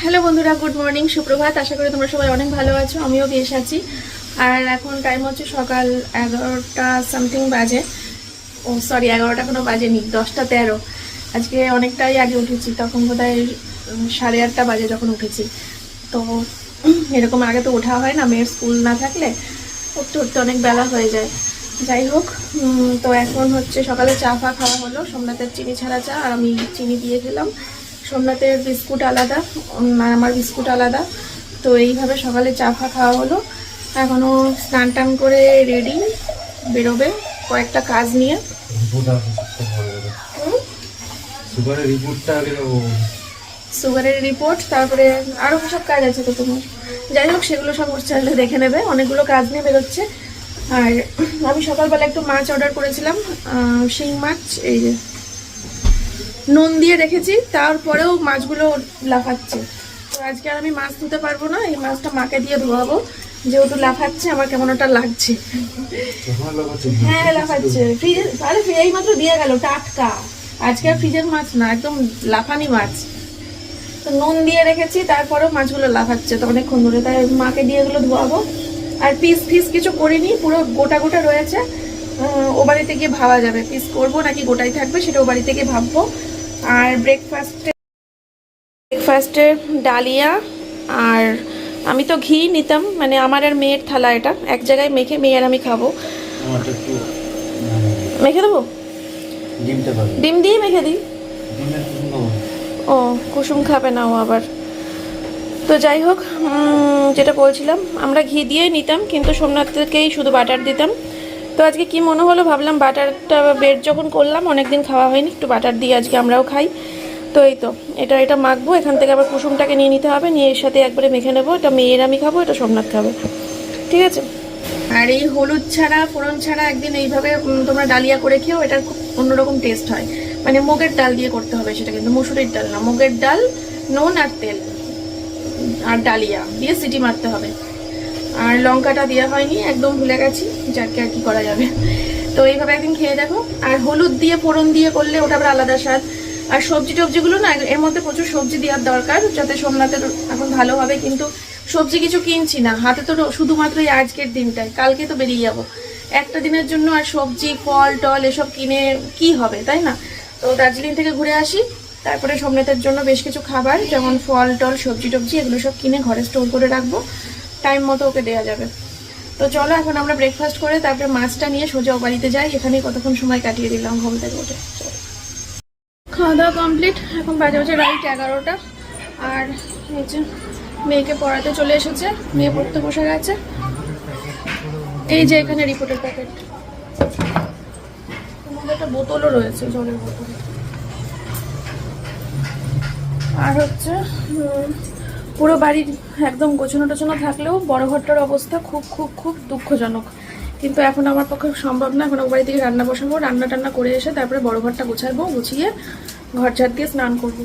Hello বন্ধুরা, good morning, সুপ্রভাত। আশা করি তোমরা সবাই অনেক ভালো আছো, আমিও বেশ আছি। আর এখন টাইম হচ্ছে সকাল এগারোটা সামথিং বাজে। ও সরি এগারোটা কোনো বাজেনি, দশটা তেরো। আজকে অনেকটাই আগে উঠেছি, তখন বোধহয় সাড়ে আটটা বাজে যখন উঠেছি। তো, এরকম আগে তো ওঠা হয় না, মেয়ের স্কুল না থাকলে উঠতে উঠতে অনেক বেলা হয়ে যায়। যাই হোক তো এখন হচ্ছে সকালে চা ফা খাওয়া হলো, সোমনাথের চিনি ছাড়া চা আর আমি চিনি দিয়ে খেলাম। সোমনাথের বিস্কুট আলাদা আর আমার বিস্কুট আলাদা। তো এইভাবে সকালে চা ফা খাওয়া হলো। এখনও স্নান টান করে রেডি বেরোবে কয়েকটা কাজ নিয়ে। সুগারের রিপোর্টটা সুগারের রিপোর্ট তারপরে আরও সব কাজ আছে তো তোমার। যাই হোক সেগুলো সব চ্যানেলে দেখে নেবে। অনেকগুলো কাজ নিয়ে বেরোচ্ছে। আর আমি সকালবেলা একটু মাছ অর্ডার করেছিলাম শিং মাছ এই যে নুন দিয়ে রেখেছি, তারপরেও মাছগুলো লাফাচ্ছে। তো আজকে আর আমি মাছ ধুতে পারব না, এই মাছটা মাকে দিয়ে ধোয়াবো, যেহেতু লাফাচ্ছে, আমার কেমন ওটা লাগছে। যখন হ্যাঁ লাফাচ্ছে। ফ্রিজে, আরে এই মাত্র দিয়ে গেল, টাটকা। আজকে আর ফ্রিজের মাছ না, একদম লাফানি মাছ। তো নুন দিয়ে রেখেছি, তারপরেও মাছগুলো লাফাচ্ছে, তো অনেকক্ষণ ধরে। তাই মাকে দিয়ে এগুলো ধোয়াবো। আর পিস, ফিস কিছু করিনি, পুরো গোটা গোটা রয়েছে। ও বাড়িতে গিয়ে ভাবা যাবে, পিস করব নাকি গোটাই থাকবে, সেটা ও বাড়িতে গিয়ে ভাববো। আর ব্রেকফাস্টে ব্রেকফাস্টে ডালিয়া আর আমি তো ঘি নিতাম মানে আমার আর মেয়ের থালা এটা। এক জায়গায় মেখে মেয়ে আর আমি খাব। মেখে দেবো? ডিম দিয়ে মেখে দিই। ও কুসুম খাবে না ও আবার। তো যাই হোক যেটা বলছিলাম আমরা ঘি দিয়ে নিতাম কিন্তু সোমনাথকেই শুধু বাটার দিতাম। তো আজকে কি মনে হলো? ভাবলাম বাটারটা বেড যখন করলাম, অনেকদিন খাওয়া হয়নি, একটু বাটার দিয়ে আজকে আমরাও খাই। তো এই তো, এটা এটা মাখবো, এখান থেকে আবার কুসুমটাকে নিয়ে নিতে হবে, নিয়ে এর সাথে একবারে মেখে নেব। এটা মেয়ের আমি খাব, এটা সোমনাথ খাবে। ঠিক আছে? আর এই হলুদ ছাড়া, ফোড়ন ছাড়া একদিন এইভাবে তোমরা ডালিয়া করে খেও, এটার খুব অন্যরকম টেস্ট হয়। মানে মুগের ডাল দিয়ে করতে হবে সেটা কিন্তু মুসুরির ডাল না, মুগের ডাল, নুন আর তেল, আর ডালিয়া, দিয়ে সিটি মারতে হবে। আর লঙ্কাটা দেওয়া হয়নি, একদম ভুলে গেছি। যাকে আর কি করা যাবে। তো এইভাবে একদিন খেয়ে দেখো। আর হলুদ দিয়ে, ফোড়ন দিয়ে করলে ওটা আবার আলাদা স্বাদ। আর সবজি টবজিগুলো না, এর মধ্যে প্রচুর সবজি দেওয়ার দরকার, যাতে সোমনাথের এখন ভালো হবে। কিন্তু সবজি কিছু কিনছি না, হাতে তো শুধুমাত্র এই আজকের দিনটাই। কালকে তো বেরিয়ে যাব। একটা দিনের জন্য আর সবজি, ফল, টল এসব কিনে কি হবে, তাই না? তো দার্জিলিং থেকে ঘুরে আসি। তারপরে সোমনাথের জন্য বেশ কিছু খাবার, যেমন ফল, টল, সবজি টবজি, এগুলো সব কিনে ঘরে স্টোর করে রাখব। টাইম মতো ওকে দেওয়া যাবে। তো চলো, এখন আমরা ব্রেকফাস্ট করে তারপরে মাছটা নিয়ে সোজা বাড়িতে যাই। এখানেই কতক্ষণ সময় কাটিয়ে দিলাম ঘুম থেকে উঠে খাওয়া দাওয়া কমপ্লিট এখন বাজে হচ্ছে রাইট এগারোটা। আর যে মেয়েকে পড়াতে চলে এসেছে, মেয়ে পড়তে বসে গেছে। এই যে এখানে রিপোর্টের প্যাকেট একটা বোতলও রয়েছে, জলের বোতল। আর হচ্ছে পুরো বাড়ির একদম গোছানো টোছানো থাকলেও বড় ঘরটার অবস্থা খুব খুব খুব দুঃখজনক। কিন্তু এখন আমার পক্ষে সম্ভব না। এখন বাড়ি থেকে রান্না বসাবো রান্না টান্না করে এসে তারপরে বড় ঘরটা গোছাবো, গুছিয়ে ঘর ঝাড় দিয়ে স্নান করব।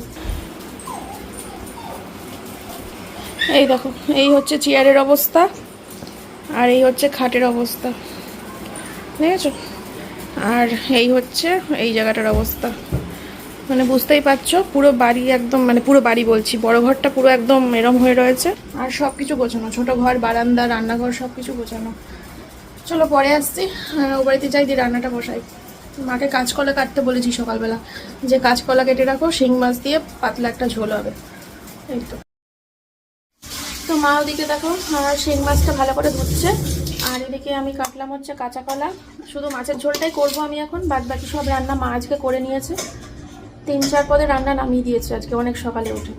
এই দেখো, এই হচ্ছে চেয়ারের অবস্থা আর এই হচ্ছে খাটের অবস্থা। ঠিক আছে আর এই হচ্ছে এই জায়গাটার অবস্থা। মানে বুঝতেই পারছ, পুরো বাড়ি একদম মানে পুরো বাড়ি বলছি, বড় ঘরটা পুরো একদম এরম হয়ে রয়েছে। আর সব কিছু গোছানো, ছোট ঘর, বারান্দা, রান্নাঘর সব কিছু গোছানো। চলো পরে আসছি ও বাড়িতে যাই, দিয়ে রান্নাটা বসাই। মাকে কাঁচকলা কাটতে বলেছি সকালবেলা, যে কাঁচকলা কেটে রাখো, শিং মাছ দিয়ে পাতলা একটা ঝোল হবে। এই তো। তো মা ওদিকে দেখো শিং মাছটা ভালো করে ধুচ্ছে, আর এদিকে আমি কাটলাম হচ্ছে কাঁচা কলা। শুধু মাছের ঝোলটাই করব আমি এখন বাদ বাকি সব রান্না মা আজকে করে নিয়েছে। তিন চার পদে রান্না নামিয়ে দিয়েছে আজকে, অনেক সকালে উঠে।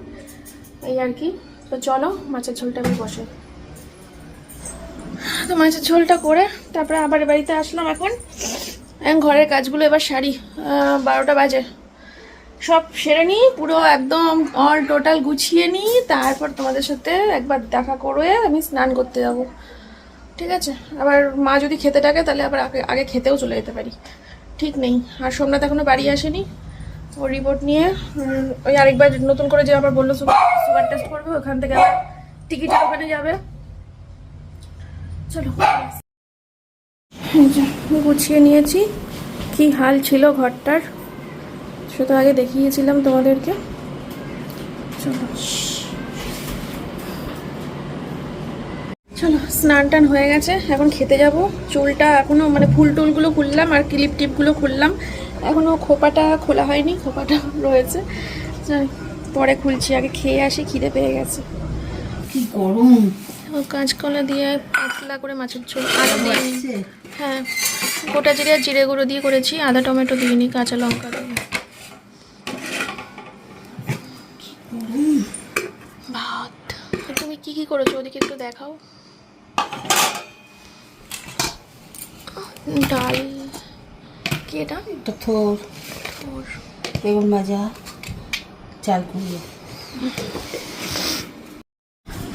এই আর কি। তো চলো, মাছের ঝোলটা আমি বসে তো মাছের ঝোলটা করে তারপরে আবার বাড়িতে আসলাম এখন। ঘরের কাজগুলো এবার সারি। বারোটা বাজে। সব সেরে নিই, পুরো একদম অল টোটাল গুছিয়ে নিই, তারপর তোমাদের সাথে একবার দেখা করে আমি স্নান করতে যাব। ঠিক আছে? আবার মা যদি খেতে ডাকে তাহলে আবার আগে খেতেও চলে যেতে পারি। ঠিক নেই। আর সোমনাথ এখনও বাড়ি আসেনি। ওর রিপোর্ট নিয়ে ওই আরেকবার নতুন করে যে আবার বলল সুগার টেস্ট করবে, ওখান থেকে আবার টিকিটের ওখানে যাবে। চলো গুছিয়ে নিয়েছি, কি হাল ছিল ঘরটার সে তো আগে দেখিয়েছিলাম তোমাদেরকে। চলো। চলো, স্নান টান হয়ে গেছে, এখন খেতে যাব। চুলটা এখনও মানে ফুল টুলগুলো খুললাম, আর ক্লিপ টিপগুলো খুললাম। এখনও খোপাটা খোলা হয়নি খোপাটা রয়েছে। পরে খুলছি আগে খেয়ে আসি খিদে পেয়ে গেছে। কি গরম। কাঁচকলা দিয়ে পাতলা করে মাছের ঝোল। আদা দিয়ে। হ্যাঁ গোটা জিরে আর জিরে গুঁড়ো দিয়ে করেছি আদা টমেটো দিইনি কাঁচা লঙ্কা দিয়ে। ভাত। তুমি কি কি করেছ? ওদিকে একটু দেখাও। ডাল। কি এটা থোর। বেগুন ভাজা চাল কুমড়ো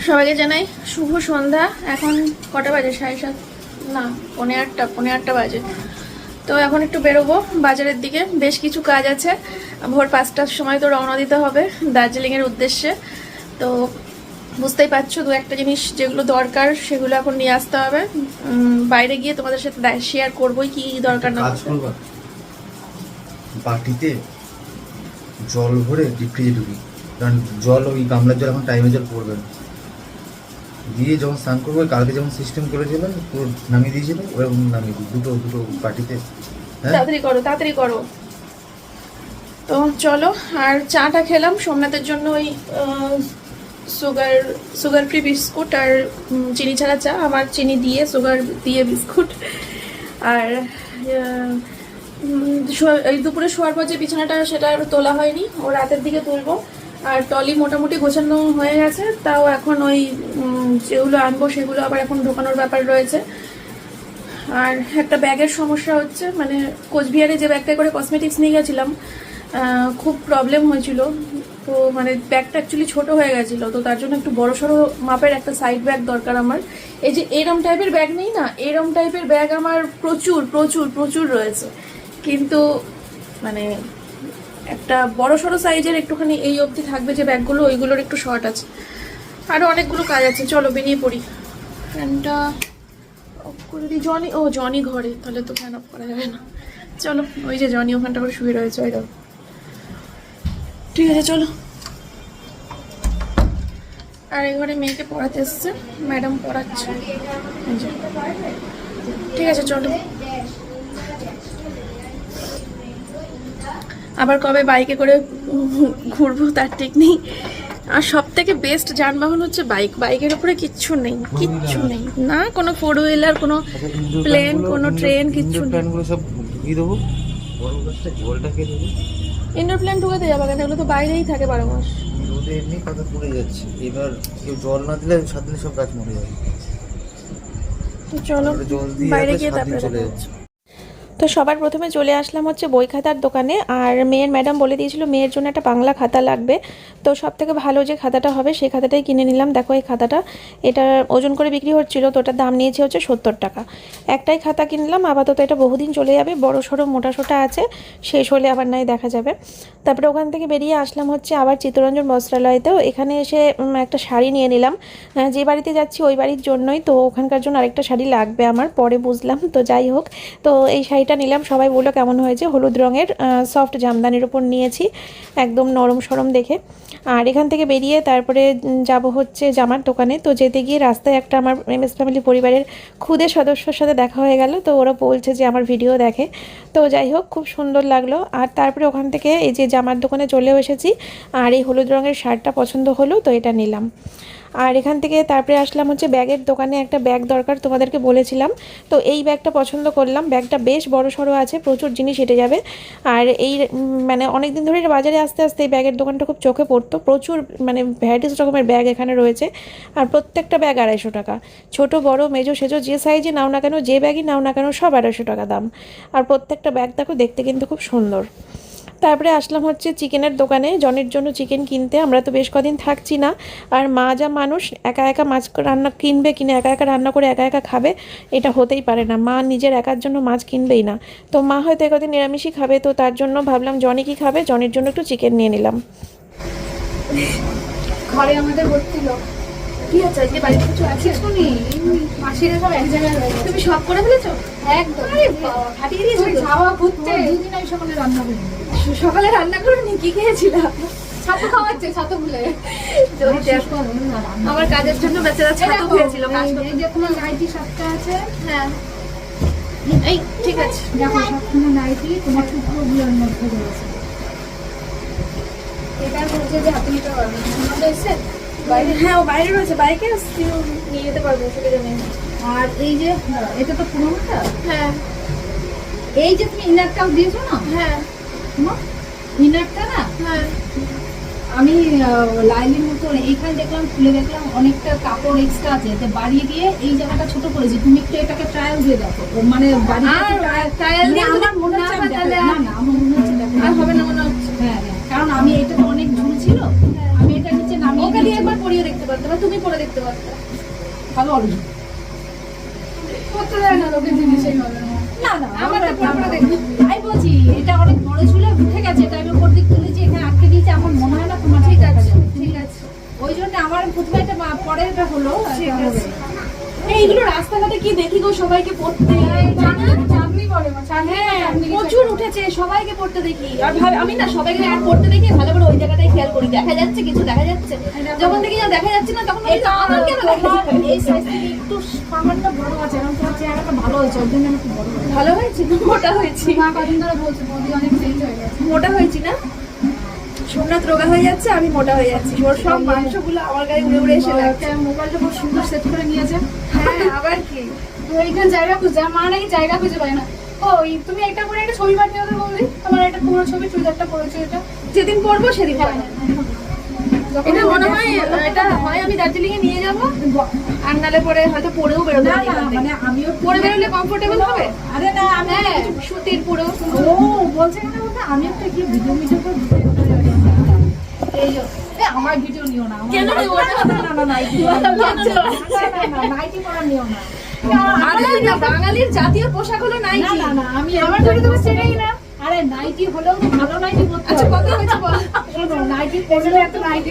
সবাইকে জানাই শুভ সন্ধ্যা। এখন কটা বাজে? সাড়ে সাত না পনে আটটা পনে আটটা বাজে। তো এখন একটু বেরোবো বাজারের দিকে। বেশ কিছু কাজ আছে। ভোর পাঁচটার সময় তো রওনা দিতে হবে দার্জিলিংয়ের উদ্দেশ্যে। তো বুঝতেই পারছ দু একটা জিনিস যেগুলো দরকার সেগুলো এখন নিয়ে আসতে হবে। বাইরে গিয়ে তোমাদের সাথে শেয়ার করবোই কি দরকার না। বাটিতে জল ভরে ডিপ ফ্রিজে ঢুকি। কারণ জল ওই গামলার জল এখন টাইমে জল পড়বে না। দিয়ে যখন স্নান করব কালকে যেমন সিস্টেম করেছিল পুরো নামিয়ে দিয়েছিল ওরকম নামিয়ে দিই। দুটো দুটো বাটিতে হ্যাঁ? তাড়াতাড়ি করো তাড়াতাড়ি করো। তো চলো আর চাটা খেলাম সোমনাথের জন্য ওই সুগার সুগার ফ্রি বিস্কুট আর চিনি ছাড়া চা। আমার চিনি দিয়ে, সুগার দিয়ে বিস্কুট। আর দুপুরে শোয়ার পর যে বিছানাটা, সেটা আর তোলা হয়নি। ও রাতের দিকে তুলবো। আর টলি মোটামুটি গোছানো হয়ে গেছে। তাও এখন ওই যেগুলো আনব, সেগুলো আবার এখন ঢোকানোর ব্যাপার রয়েছে। আর একটা ব্যাগের সমস্যা হচ্ছে মানে কোচবিহারে যে ব্যাগটা করে কসমেটিক্স নিয়ে গেছিলাম খুব প্রবলেম হয়েছিল। তো মানে ব্যাগটা অ্যাকচুয়ালি ছোট হয়ে গেছিল, তো তার জন্য একটু বড় সড়ো মাপের একটা সাইড ব্যাগ দরকার আমার। এই যে এরম টাইপের ব্যাগ নেই না, এরম টাইপের ব্যাগ আমার প্রচুর প্রচুর প্রচুর রয়েছে। কিন্তু মানে একটা বড় সড়ো সাইজের একটুখানি এই অবধি থাকবে যে ব্যাগগুলো ওইগুলোর একটু শর্ট আছে। আরও অনেকগুলো কাজ আছে, চলো বেরিয়ে পড়ি। ফ্যানটা অফ করে দিই। জনি ও জনি ঘরে, তাহলে তো ফ্যান অফ করা যাবে না। চলো, ওই যে জনি ওখানটা করে শুয়ে রয়েছে, ওই ঠিক আছে চলো। আর এই ঘরে মেয়েকে পড়াতে এসছে ম্যাডাম পড়াচ্ছে। ঠিক আছে চলো। আবার কবে বাইকে করে ঘুরবো তার ঠিক নেই। আর সব থেকে বেস্ট যানবাহন হচ্ছে বাইক বাইকের উপরে কিচ্ছু নেই কিচ্ছু নেই। না কোনো ফোর হুইলার কোনো প্লেন কোনো ট্রেন কিচ্ছু নেই। বড় গাছটা জলটা কে দেবে ইনডোর প্ল্যান ঢুকাতে যাবে কেন? এগুলো তো বাইরেই থাকে বারো মাস। রোদে এমনি পাতা পুড়ে যাচ্ছে। এবার কেউ জল না দিলে সাত দিনে সব গাছ মরে যাবে। তো চলো বাইরে গিয়ে তারপরে চলে যাচ্ছে। তো সবার প্রথমে চলে আসলাম হচ্ছে বই খাতার দোকানে। আর মেয়ের ম্যাডাম বলে দিয়েছিল, মেয়ের জন্য একটা বাংলা খাতা লাগবে। তো সব থেকে ভালো যে খাতাটা হবে, সেই খাতাটাই কিনে নিলাম। দেখো এই খাতাটা, এটা ওজন করে বিক্রি হচ্ছিল, তো ওটার দাম নিয়েছে হচ্ছে সত্তর টাকা। একটাই খাতা কিনলাম, আপাতত এটা বহুদিন চলে যাবে, বড় সড়ো মোটা সোটা আছে, শেষ হলে আবার নাই দেখা যাবে। তারপরে ওখান থেকে বেরিয়ে আসলাম হচ্ছে আবার চিত্তরঞ্জন বস্ত্রালয়তেও। এখানে এসে একটা শাড়ি নিয়ে নিলাম। যে বাড়িতে যাচ্ছি ওই বাড়ির জন্যই, তো ওখানকার জন্য আরেকটা শাড়ি লাগবে আমার, পরে বুঝলাম। তো যাই হোক, তো এই শাড়িটা নিলাম। সবাই বলল কেমন হয়েছে? হলুদ রঙের সফট জামদানির উপর নিয়েছি। একদম নরম সরম দেখে। আর এখান থেকে বেরিয়ে তারপরে যাব হচ্ছে জামার দোকানে। তো যেতে গিয়ে রাস্তায় একটা আমার এম এস ফ্যামিলি পরিবারের খুদে সদস্যর সাথে দেখা হয়ে গেল। তো ওরা বলছে যে আমার ভিডিও দেখে। তো যাই হোক, খুব সুন্দর লাগল। আর তারপরে ওখান থেকে এই যে জামার দোকানে চলেও এসেছি। আর এই হলুদ রঙের শার্টটা পছন্দ হলো, তো এটা নিলাম। আর এখান থেকে তারপরে আসলাম হচ্ছে ব্যাগের দোকানে একটা ব্যাগ দরকার তোমাদেরকে বলেছিলাম। তো এই ব্যাগটা পছন্দ করলাম। ব্যাগটা বেশ বড় সড়ো আছে, প্রচুর জিনিস হেঁটে যাবে। আর এই মানে অনেক দিন ধরে বাজারে আসতে আসতে এই ব্যাগের দোকানটা খুব চোখে পড়তো। প্রচুর মানে ভ্যারাইটিস রকমের ব্যাগ এখানে রয়েছে। আর প্রত্যেকটা ব্যাগ আড়াইশো টাকা। ছোট, বড়, মেজো, সেজো, যে সাইজে নাও না কেন, যে ব্যাগই নাও না কেন, সব আড়াইশো টাকা দাম। আর প্রত্যেকটা ব্যাগ দেখো দেখতে কিন্তু খুব সুন্দর। তারপরে আসলাম হচ্ছে চিকেনের দোকানে জনের জন্য চিকেন কিনতে। আমরা তো বেশ কদিন থাকছি না। আর মা যা মানুষ একা একা মাছ রান্না কিনবে কিনে একা একা রান্না করে একা একা খাবে এটা হতেই পারে না। মা নিজের একার জন্য মাছ কিনবেই না। তো মা হয়তো একদিন নিরামিষই খাবে তো তার জন্য ভাবলাম জনি কি খাবে জনের জন্য একটু চিকেন নিয়ে নিলাম। ঘরে আমাদের ভর্তি লোক। কি আছে আজকে বাড়িতে কিছু আছে? শুনি মাসিরা সব এক জায়গায় তুমি সব করে ফেলেছো? একদম। ফাটিয়ে দিয়েছ যাওয়া ঘুরতে দুদিন আমি সকালে রান্না করি সকালে রান্না করো নি কি খেয়েছিলাম। ছাতু খাওয়াচ্ছে ছাতু ভুলে। তো ওই দেখো, আমার কাজের জন্য বেচারা ছাতু খেয়েছিল কাজ করতে। এই যে তোমার নাইটি সাতটা আছে। হ্যাঁ। এই ঠিক আছে। দেখো সবখানে নাইটি তোমার টুকরোগুলোর মধ্যে রয়েছে। এটা যে এসে বাইরে? হ্যাঁ ও বাইরে রয়েছে বাইকে নিয়ে যেতে পারব নেই। আর এই যে এটা তো পুরোনোটা? হ্যাঁ। এই যে তুমি ইনারটাও দিয়েছ না? হ্যাঁ। ইনারটা না? হ্যাঁ। আমি লাইলির মতো এইখানে দেখলাম খুলে দেখলাম অনেকটা কাপড় এক্সট্রা আছে। এতে বাড়িয়ে দিয়ে এই জায়গাটা ছোট করেছি। তুমি একটু এটাকে ট্রায়াল দিয়ে দেখো। মানে দিয়ে মানে আমার মনে হচ্ছে হয় আমি তাহলে দেখো- না না আমার মনে হচ্ছে দেখো আর হবে না মনে হচ্ছে। হ্যাঁ হ্যাঁ। কারণ আমি এটা তো অনেক ঝুল ছিল। আমি এটা নিচে নামিয়ে ওকে দিয়ে একবার পরিয়ে দেখতে পারতে বা তুমি পরে দেখতে পারতে ভালো হবে। করতে দেয় না লোকের জিনিস এইভাবে না না আমার আমার তো পরে পরে দেখব। তাই বলছি এটা অনেক বড় ছিল উঠে গেছে তাই আমি দিক তুলেছি এখানে আটকে দিয়েছি আমার মনে হয় না তোমার ঠিক আছে ঠিক আছে ওই জন্য আমার প্রথমে এটা পরে এটা হলো। এইগুলো রাস্তাঘাটে কি দেখি গো সবাইকে পড়তে চাঁদনি পড়ে মা, চাঁদনি হ্যাঁ চাঁদনি কিছু প্রচুর একটা। উঠেছে সবাইকে পড়তে দেখি। আর ভাবে আমি না সবাইকে আর পড়তে দেখি ভালো করে ওই জায়গাটাই খেয়াল করি। দেখা যাচ্ছে কিছু দেখা যাচ্ছে। যখন দেখি না দেখা যাচ্ছে না তখন আমার কেন? এই সাইজ একটু বড় আছে তোমার চেহারাটা ভালো হয়েছে ওই জন্য একটু বড় ভালো হয়েছে মোটা হয়েছি। মা কদিন ধরে বলছে বৌদি অনেক চেঞ্জ হয়ে গেছে। মোটা হয়েছি না? সোমনাথ রোগা হয়ে যাচ্ছে আমি মোটা হয়ে যাচ্ছি। ওর সব মাংসগুলো আমার গায়ে উড়ে উড়ে এসে লাগছে। মোবাইলটা খুব সুন্দর সেট করে নিয়েছে। হ্যাঁ আবার কি? তো এইখানে জায়গা খুঁজে মা নাকি জায়গা খুঁজে পায় না। ও তুমি একটা করে একটা ছবি পাঠিয়ে ওদের বললি আমার একটা পুরো ছবি চুড়িদারটা পড়েছে এটা। যেদিন পড়ব সেদিন হ্যাঁ, এটা মনে হয় এটা হয় আমি দার্জিলিং এ নিয়ে যাব। আর নালে পরে হয়তো পরেও বেরোতে না না। মানে আমিও পরে বেরোলে কমফোর্টেবল হবে? আরে না আমি হ্যাঁ সুতির পুরো। ও বলছে কেন বলতে আমি একটা কি ভিডিও ভিডিও করে এই আমার ভিডিও নিও না কেন নিও না? না না না না না? না না। না বাঙালির জাতীয় পোশাক হলো নাইটি না না আমি আমার তো না। আরে নাইটি হলেও ভালো নাইটি পরতে আচ্ছা কত হয়েছে বল? শোনো, নাইটি পরলে একটা নাইটি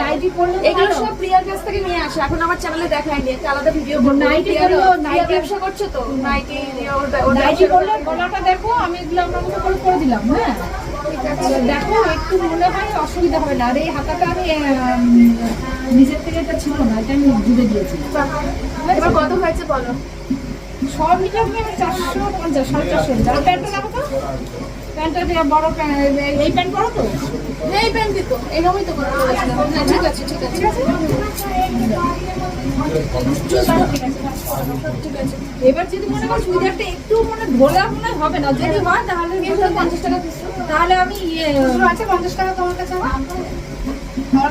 নাইটি পরলে এগুলো। সব প্রিয়ার কাছ থেকে নিয়ে আসে। এখন আমার চ্যানেলে দেখায়নি একটা আলাদা ভিডিও করব। নাইটি নাইটি- ব্যবসা করছ তো? নাইটি নাইটি পরলে গলাটা দেখো আমি এগুলো আমার মতো করে করে দিলাম হ্যাঁ? দেখো একটু মনে হয় অসুবিধা হবে না। আর এই হাতাটা আমি নিজের থেকে এটা ছিল না এটা আমি জুড়ে দিয়েছি। এবার কত হয়েছে বলো? সব মিলে আমি চারশো পঞ্চাশ সাড়ে চারশো আর প্যান্টটা দেখো তো। প্যান্টটা বড় প্যান্ট এই প্যান্ট তো? এই প্যান্টই তো এরকমই তো করতে বলেছিলাম হ্যাঁ ঠিক আছে ঠিক আছে। এবার যদি মনে করো চুড়িদারটা একটু মানে ধোলা মনে হবে না যদি হয় তাহলে পঞ্চাশ টাকা পিস তাহলে আমি ইয়ে আছে পঞ্চাশ টাকা তোমার কাছে আমার?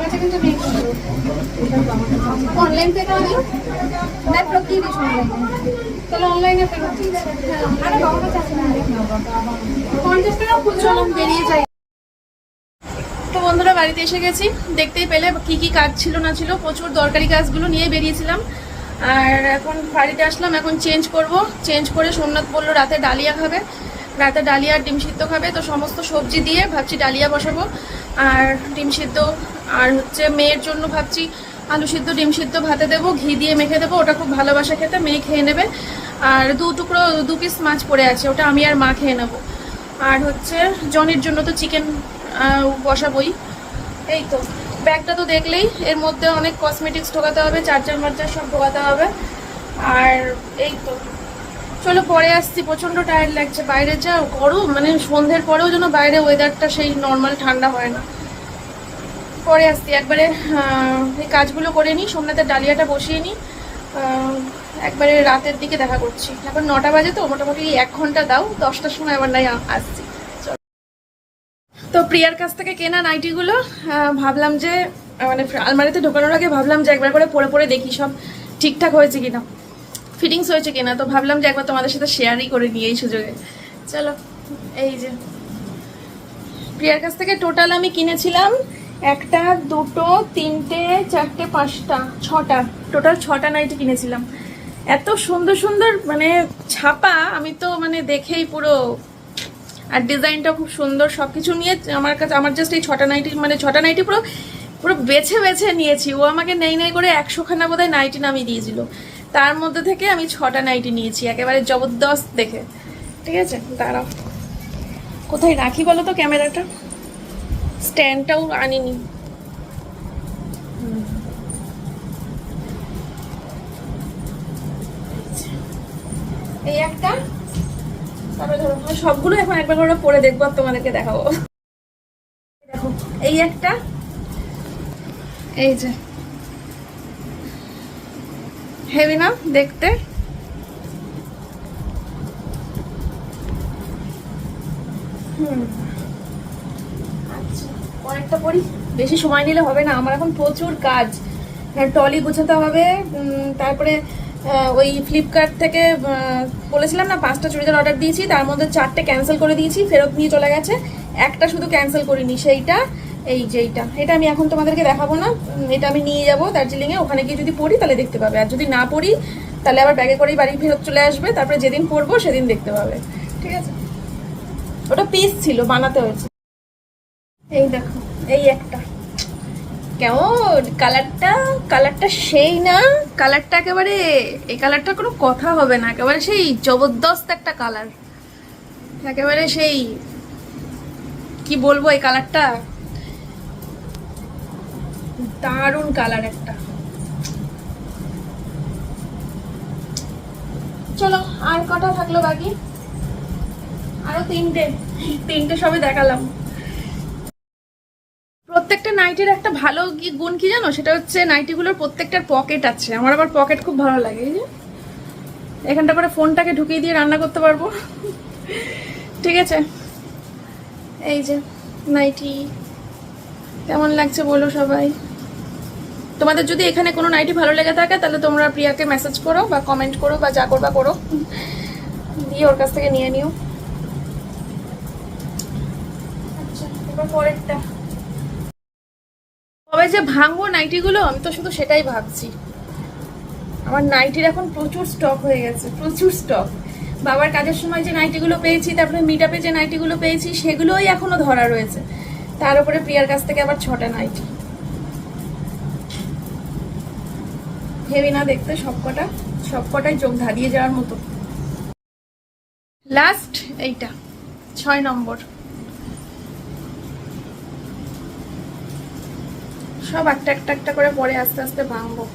কাছে কিন্তু নেই। অনলাইন পে করে দিও? না দিস এ। তাহলে অনলাইনে আরে বাবার কাছে আছে। পঞ্চাশ টাকা বেরিয়ে যাই। তো বন্ধুরা বাড়িতে এসে গেছি। দেখতেই পেলে কি কি কাজ ছিল না ছিল। প্রচুর দরকারি কাজগুলো নিয়ে বেরিয়েছিলাম। আর এখন বাড়িতে আসলাম। এখন চেঞ্জ করব। চেঞ্জ করে সোমনাথ বলল রাতে ডালিয়া খাবে। রাতে ডালিয়া ডিম সিদ্ধ খাবে, তো সমস্ত সবজি দিয়ে ভাবছি ডালিয়া বসাবো। আর ডিম সিদ্ধ, আর হচ্ছে মেয়ের জন্য ভাবছি আলু সিদ্ধ, ডিম সিদ্ধ ভাতে দেবো, ঘি দিয়ে মেখে দেবো, ওটা খুব ভালোবাসা খেতে, মেয়ে খেয়ে নেবে। আর দু টুকরো, দু পিস মাছ পড়ে আছে, ওটা আমি আর মা খেয়ে নেব। আর হচ্ছে জনের জন্য তো চিকেন বসাবই। এই তো, ব্যাগটা তো দেখলেই, এর মধ্যে অনেক কসমেটিক্স ঢোকাতে হবে, চার্জার মার্জার সব ঢোকাতে হবে। আর এই তো। চলো পরে আসছি, প্রচণ্ড টায়ার্ড লাগছে। বাইরে যা গরম মানে সন্ধ্যের পরেও যেন বাইরে ওয়েদারটা সেই নর্মাল ঠান্ডা হয় না। পরে আসছি, একবারে এই কাজগুলো করে নিই, সোমনাথের ডালিয়াটা বসিয়ে নিই। একবারে রাতের দিকে দেখা করছি। এখন নটা বাজে তো, মোটামুটি এক ঘণ্টা দাও, দশটার সময় আবার নাই, আসছি। তো প্রিয়ার কাছ থেকে কেনা নাইটিগুলো ভাবলাম যে মানে আলমারিতে ঢোকানোর আগে ভাবলাম যে একবার করে পরে পরে দেখি সব ঠিকঠাক হয়েছে কিনা। ফিটিংস হয়েছে কিনা, তো ভাবলাম যে একবার তোমাদের সাথে শেয়ারই করে নিই এই সুযোগে। চলো, এই যে। প্রিয়ার কাছ থেকে টোটাল আমি কিনেছিলাম একটা, দুটো, তিনটে, চারটে, পাঁচটা, ছটা। টোটাল ছটা নাইটি কিনেছিলাম। এত সুন্দর সুন্দর মানে ছাপা, আমি তো মানে দেখেই পুরো, আর ডিজাইনটা খুব সুন্দর। সব কিছু নিয়ে আমার কাছে, আমার জাস্ট এই ছটা নাইটি মানে ছটা নাইটি পুরো পুরো বেছে বেছে নিয়েছি। ও আমাকে নেই নেই করে একশোখানা বোধহয় নাইটি নামিয়ে দিয়েছিল। তার মধ্যে থেকে আমি ছটা নাইটি নিয়েছি, একেবারে জবরদস্ত দেখে। ঠিক আছে? দাঁড়াও। কোথায় রাখি বলো তো ক্যামেরাটা? স্ট্যান্ডটাও আনিনি। এই একটা। তারপরে ধরো আমি সবগুলো এখন একবার করে পরে দেখব আর তোমাদেরকে দেখাবো। দেখো, এই একটা। এই যে। হেভি না? দেখতে? হুম। আচ্ছা অনেকটা পড়ি? বেশি সময় নিলে হবে না, আমার এখন প্রচুর কাজ। টলি গোছাতে হবে তারপরে ওই ফ্লিপকার্ট থেকে বলেছিলাম না, পাঁচটা চুড়িদার অর্ডার দিয়েছি, তার মধ্যে চারটে ক্যান্সেল করে দিয়েছি, ফেরত নিয়ে চলে গেছে। একটা শুধু ক্যান্সেল করিনি, সেইটা এই যে এইটা। এটা আমি এখন তোমাদেরকে দেখাবো না। এটা আমি নিয়ে যাব দার্জিলিংয়ে। ওখানে গিয়ে যদি পড়ি, তাহলে দেখতে পাবে। আর যদি না পড়ি, তাহলে আবার ব্যাগে করেই বাড়ি ফেরত চলে আসবে। তারপরে যেদিন পরবো সেদিন দেখতে পাবে। ঠিক আছে? ওটা পিস ছিল, বানাতে হয়েছে। এই দেখো, এই একটা। কেমন? কালারটা? কালারটা সেই না? কালারটা একেবারে, এই কালারটা কোনো কথা হবে না। একেবারে সেই জবরদস্ত একটা কালার। একেবারে সেই, কি বলব এই কালারটা? দারুণ কালার একটা। চলো, আর কটা থাকল বাকি? আরও তিনটে। তিনটে সবে দেখালাম। প্রত্যেকটা নাইটির একটা ভালো গুণ কি জানো? সেটা হচ্ছে নাইটিগুলোর প্রত্যেকটার পকেট আছে। আমার আবার পকেট খুব ভালো লাগে, এই যে। এখানটা করে ফোনটাকে ঢুকিয়ে দিয়ে রান্না করতে পারব। ঠিক আছে। এই যে নাইটি কেমন লাগছে বলো সবাই? তোমাদের যদি এখানে কোনো নাইটি ভালো লেগে থাকে তাহলে তোমরা প্রিয়াকে মেসেজ করো বা কমেন্ট করো বা যা করবা করো। দিয়ে ওর কাছ থেকে নিয়ে নিও। আচ্ছা পরেরটা। কবে যে ভাঙবো নাইটিগুলো আমি তো শুধু সেটাই ভাবছি। আমার নাইটির এখন প্রচুর স্টক হয়ে গেছে প্রচুর স্টক বাবার কাজের সময় যে নাইটিগুলো পেয়েছি তারপরে মিট আপে যে নাইটিগুলো পেয়েছি সেগুলোই এখনও ধরা রয়েছে। তার উপরে প্রিয়ার কাছ থেকে আবার ছটা নাইটি। হেভি না দেখতে সবকটা, সবকটাই চোখ ধাঁধিয়ে যাওয়ার মতো। লাস্ট এইটা, ছয় নম্বর। সব একটা একটা একটা করে পরে আস্তে আস্তে ভাঙবো।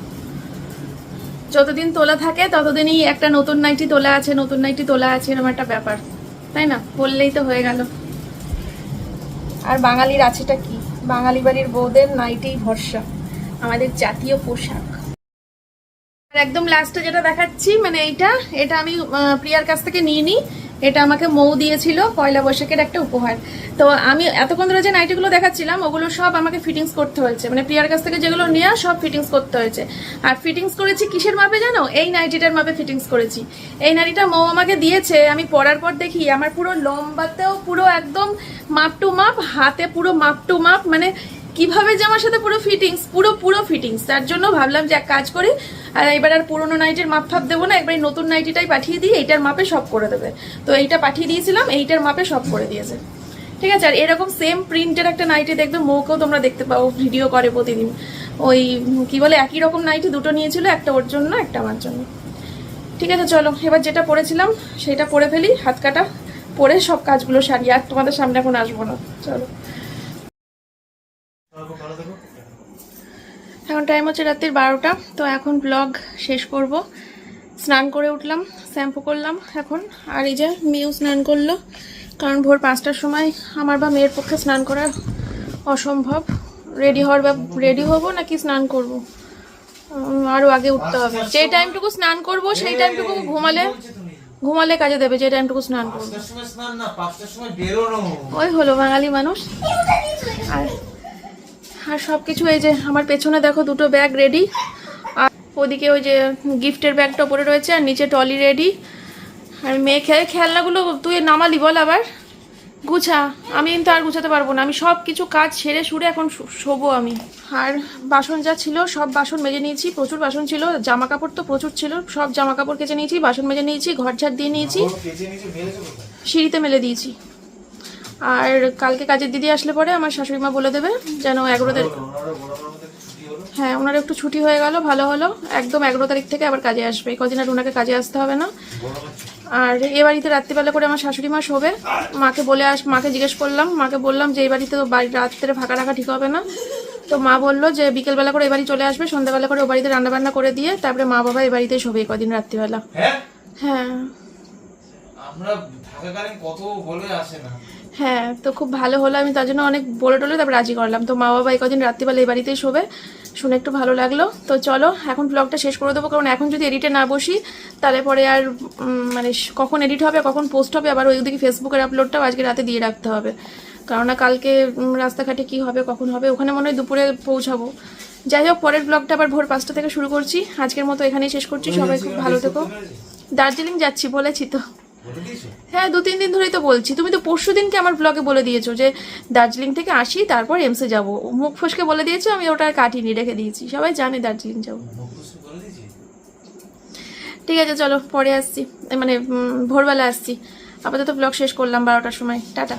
যতদিন তোলা থাকে, ততদিনই একটা নতুন নাইটি তোলা আছে, নতুন নাইটি তোলা আছে, এরকম একটা ব্যাপার। তাই না? বললেই তো হয়ে গেল। আর বাঙালির আছেটা কি? বাঙালি বাড়ির বউদের নাইটেই ভরসা, আমাদের জাতীয় পোশাক। একদম লাস্টে যেটা দেখাচ্ছি মানে এইটা, এটা আমি প্রিয়ার কাছ থেকে নিয়ে নিই এটা আমাকে মৌ দিয়েছিল পয়লা বৈশাখের একটা উপহার। তো আমি এতক্ষণ ধরে যে নাইটিগুলো দেখাচ্ছিলাম, ওগুলো সব আমাকে ফিটিংস করতে হয়েছে। মানে প্রিয়ার কাছ থেকে যেগুলো নেওয়া সব ফিটিংস করতে হয়েছে। আর ফিটিংস করেছি কিসের মাপে জানো? এই নাইটিটার মাপে ফিটিংস করেছি। এই নাইটিটা মৌ আমাকে দিয়েছে, আমি পরার পর দেখি, আমার পুরো লম্বাতেও পুরো একদম মাপ টু মাপ, হাতে পুরো মাপ টু মাপ মানে কীভাবে যে আমার সাথে পুরো ফিটিংস পুরো পুরো ফিটিংস তার জন্য ভাবলাম যে এক কাজ করি, আর এবার আর পুরোনো নাইটের মাপ ফাপ দেবো না, একবার নতুন নাইটিটাই পাঠিয়ে দিই এইটার মাপে সব করে দেবে। তো এইটা পাঠিয়ে দিয়েছিলাম, এইটার মাপে সব করে দিয়েছে। ঠিক আছে, আর এরকম সেম প্রিন্টের একটা নাইটি দেখবে মৌকেও তোমরা দেখতে পাও ভিডিও করে প্রতিদিন। ওই, কি বলে, একই রকম নাইটি দুটো নিয়েছিল, একটা ওর জন্য, একটা আমার জন্য। ঠিক আছে, চলো, এবার যেটা পরেছিলাম সেটা পরে ফেলি, হাত কাটা পরে সব কাজগুলো সারি, আর তোমাদের সামনে এখন আসব না, চলো। এখন টাইম হচ্ছে রাত্রির বারোটা তো এখন ব্লগ শেষ করব। স্নান করে উঠলাম শ্যাম্পু করলাম এখন। আর এই যে মেয়েও স্নান করল কারণ ভোর পাঁচটার সময় আমার বা মেয়ের পক্ষে স্নান করা অসম্ভব। রেডি হওয়ার বা রেডি হব নাকি স্নান করব? আরও আগে উঠতে হবে। যে টাইমটুকু স্নান করব সেই টাইমটুকু ঘুমালে ঘুমালে কাজে দেবে যে টাইমটুকু স্নান করব। ওই হলো বাঙালি মানুষ। আর আর সব কিছু এই যে আমার পেছনে দেখো দুটো ব্যাগ রেডি আর ওদিকে ওই যে গিফটের ব্যাগটা পরে রয়েছে আর নিচে টলি রেডি আর মেয়ে খেয়ে, খেলনাগুলো তুই নামালি বল আবার। গুছা, আমি কিন্তু আর গুছাতে পারব না। আমি সব কিছু কাজ সেরে সুরে এখন শোবো আমি। আর বাসন যা ছিল সব বাসন মেজে নিয়েছি, প্রচুর বাসন ছিল। জামা কাপড় তো প্রচুর ছিল, সব জামা কাপড় কেচে নিয়েছি, বাসন মেজে নিয়েছি, ঘর ঝাড় দিয়ে নিয়েছি। সিঁড়িতে মেলে দিয়েছি। আর কালকে কাজের দিদি আসলে পরে আমার শাশুড়ি মা বলে দেবে যেন এগারো তারিখ হ্যাঁ ওনার একটু ছুটি হয়ে গেল ভালো হলো। একদম এগারো তারিখ থেকে আবার কাজে আসবে। কদিন আর ওনাকে কাজে আসতে হবে না। আর এ বাড়িতে রাত্রিবেলা করে আমার শাশুড়ি মা শোবে। মাকে বলে আস মাকে জিজ্ঞেস করলাম। মাকে বললাম যে এই বাড়িতে তো বাড়ি রাত্রে ফাঁকা রাখা ঠিক হবে না। তো মা বলল যে বিকেলবেলা করে এই বাড়ি চলে আসবে। সন্ধ্যাবেলা করে ও বাড়িতে রান্নাবান্না করে দিয়ে তারপরে মা বাবা এ বাড়িতে শোবে কদিন রাত্রিবেলা। হ্যাঁ? হ্যাঁ। আমরা থাকাকালীন কত বলে আসে না। হ্যাঁ তো খুব ভালো হলো। আমি তার জন্য অনেক বলে টলে তারপর রাজি করলাম। তো মা বাবা এই কদিন রাত্রিবেলা এই বাড়িতেই শোবে। শুনে একটু ভালো লাগল। তো চলো এখন ব্লগটা শেষ করে দেবো। কারণ এখন যদি এডিটে না বসি তাহলে পরে আর মানে কখন এডিট হবে কখন পোস্ট হবে আবার ওইদিকে ফেসবুকের আপলোডটাও আজকে রাতে দিয়ে রাখতে হবে। কেননা কালকে রাস্তাঘাটে কি হবে কখন হবে ওখানে মনে হয় দুপুরে পৌঁছাবো। যাই হোক পরের ব্লগটা আবার ভোর পাঁচটা থেকে শুরু করছি। আজকের মতো এখানেই শেষ করছি। সবাই খুব ভালো থেকো। দার্জিলিং যাচ্ছি বলেছি তো। হ্যাঁ দু তিন দিন ধরেই তো বলছি। তুমি তো পরশু দিনকে আমার ব্লগে বলে দিয়েছ যে দার্জিলিং থেকে আসি তারপর এমসে যাব। মুখ ফসকে বলে দিয়েছ আমি ওটা কাটিনি রেখে দিয়েছি। সবাই জানে দার্জিলিং যাব। ঠিক আছে চলো পরে আসছি। মানে ভোরবেলা আসছি। আপাতত ব্লগ শেষ করলাম বারোটার সময়। টাটা।